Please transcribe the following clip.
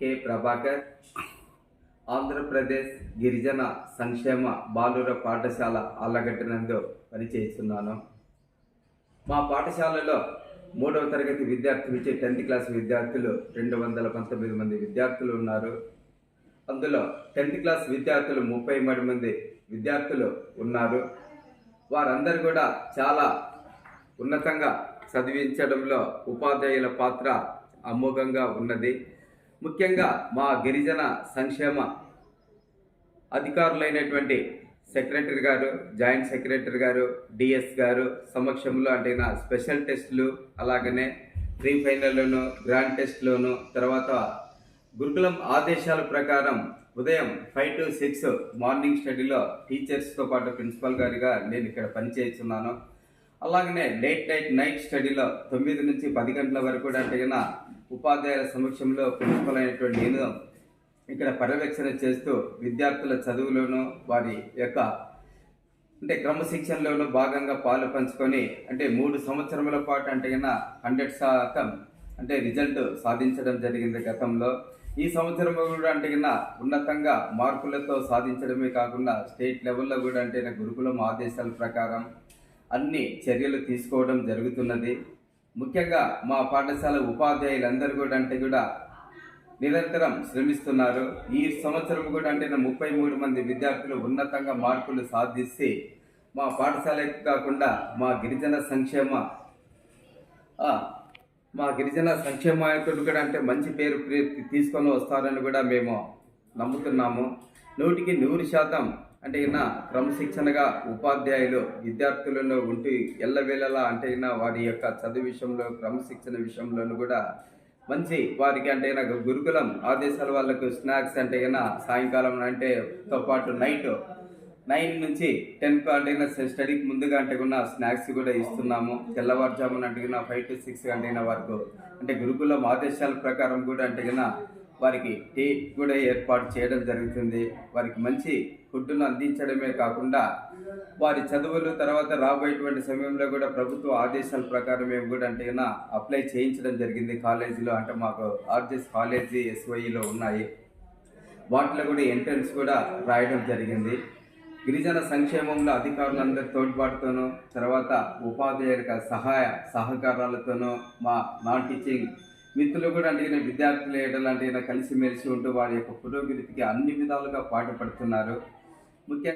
K. Prabhakar Andhra Pradesh గిరిజన సంక్షేమ బాలుర పాఠశాల అల్లగట్టినందు పనిచేస్తున్నాను. మా పాఠశాలలో మూడవ తరగతి విద్యార్థి నుంచి టెన్త్ క్లాస్ విద్యార్థులు రెండు వందల పంతొమ్మిది మంది విద్యార్థులు ఉన్నారు. అందులో టెన్త్ క్లాస్ విద్యార్థులు ముప్పై మూడు మంది విద్యార్థులు ఉన్నారు. వారందరూ కూడా చాలా ఉన్నతంగా చదివించడంలో ఉపాధ్యాయుల పాత్ర అమోఘంగా ఉన్నది. ముఖ్యంగా మా గిరిజన సంక్షేమ అధికారులైనటువంటి సెక్రటరీ గారు జాయింట్ సెక్రటరీ గారు డిఎస్ గారు సమక్షంలో అంటే నా స్పెషల్ టెస్టులు అలాగనే ప్రీ ఫైనల్లోను గ్రాండ్ టెస్ట్లోను తర్వాత గురుకులం ఆదేశాల ప్రకారం ఉదయం ఫైవ్ టు సిక్స్ మార్నింగ్ స్టడీలో టీచర్స్తో పాటు ప్రిన్సిపల్ గారిగా నేను ఇక్కడ పనిచేస్తున్నాను. అలాగనే లేట్ నైట్ నైట్ స్టడీలో తొమ్మిది నుంచి పది గంటల వరకు కూడా అంటే ఉపాధ్యాయుల సమక్షంలో ప్రిన్సిపల్ అయినటువంటి నేను ఇక్కడ పర్యవేక్షణ చేస్తూ విద్యార్థుల చదువులోను వారి యొక్క అంటే క్రమశిక్షణలోను భాగంగా పాలు పంచుకొని అంటే మూడు సంవత్సరముల పాటు అంటే కన్నా హండ్రెడ్ శాతం అంటే రిజల్ట్ సాధించడం జరిగింది గతంలో. ఈ సంవత్సరం కూడా అంటే కన్నా ఉన్నతంగా మార్కులతో సాధించడమే కాకుండా స్టేట్ లెవెల్లో కూడా అంటే గురుకులం ఆదేశాల ప్రకారం అన్ని చర్యలు తీసుకోవడం జరుగుతున్నది. ముఖ్యంగా మా పాఠశాల ఉపాధ్యాయులందరూ కూడా అంటే కూడా నిరంతరం శ్రమిస్తున్నారు. ఈ సంవత్సరం కూడా అంటే ముప్పై మూడు మంది విద్యార్థులు ఉన్నతంగా మార్కులు సాధిస్తే మా పాఠశాల కాకుండా మా గిరిజన సంక్షేమ మా గిరిజన సంక్షేమ కూడా అంటే మంచి పేరు తీసుకొని వస్తారని కూడా మేము నమ్ముతున్నాము. నూటికి నూరు శాతం అంటే ఇన్న క్రమశిక్షణగా ఉపాధ్యాయులు విద్యార్థులను ఉంటూ ఎల్లవేళలా అంటే ఇన్న వారి యొక్క చదువు విషయంలో క్రమశిక్షణ విషయంలోనూ కూడా మంచి వారికి అంటే నాకు గురుకులం ఆదేశాల వాళ్ళకు స్నాక్స్ అంటే కన్నా సాయంకాలం అంటే తో పాటు నైట్ నైన్ నుంచి టెన్ అంటే స్టడీకి ముందుగా అంటే కూడా స్నాక్స్ కూడా ఇస్తున్నాము. తెల్లవారుజామున అంటే కన్నా ఫైవ్ టు సిక్స్ అంటే వరకు. అంటే గురుకులం ఆదేశాల ప్రకారం కూడా అంటే కన్నా వారికి టీ కూడా ఏర్పాటు చేయడం జరుగుతుంది. వారికి మంచి ఫుడ్ను అందించడమే కాకుండా వారి చదువులు తర్వాత రాబోయేటువంటి సమయంలో కూడా ప్రభుత్వ ఆదేశాల ప్రకారం మేము కూడా అంటే అప్లై చేయించడం జరిగింది. కాలేజీలో అంటే మాకు ఆర్జెస్ కాలేజీ ఎస్వైలో ఉన్నాయి. వాటిలో కూడా ఎంట్రన్స్ కూడా రాయడం జరిగింది. గిరిజన సంక్షేమంలో అధికారులందరి తోడ్పాటుతోనూ తర్వాత ఉపాధ్యాయుల సహాయ సహకారాలతోనూ మా నాన్ టీచింగ్ మిత్రులు కూడా అంటే ఈయన విద్యార్థులు ఏడాలంటే ఈయన కలిసిమెలిసి ఉంటూ వారి యొక్క పురోగతికి అన్ని విధాలుగా పాటుపడుతున్నారు. ముఖ్యంగా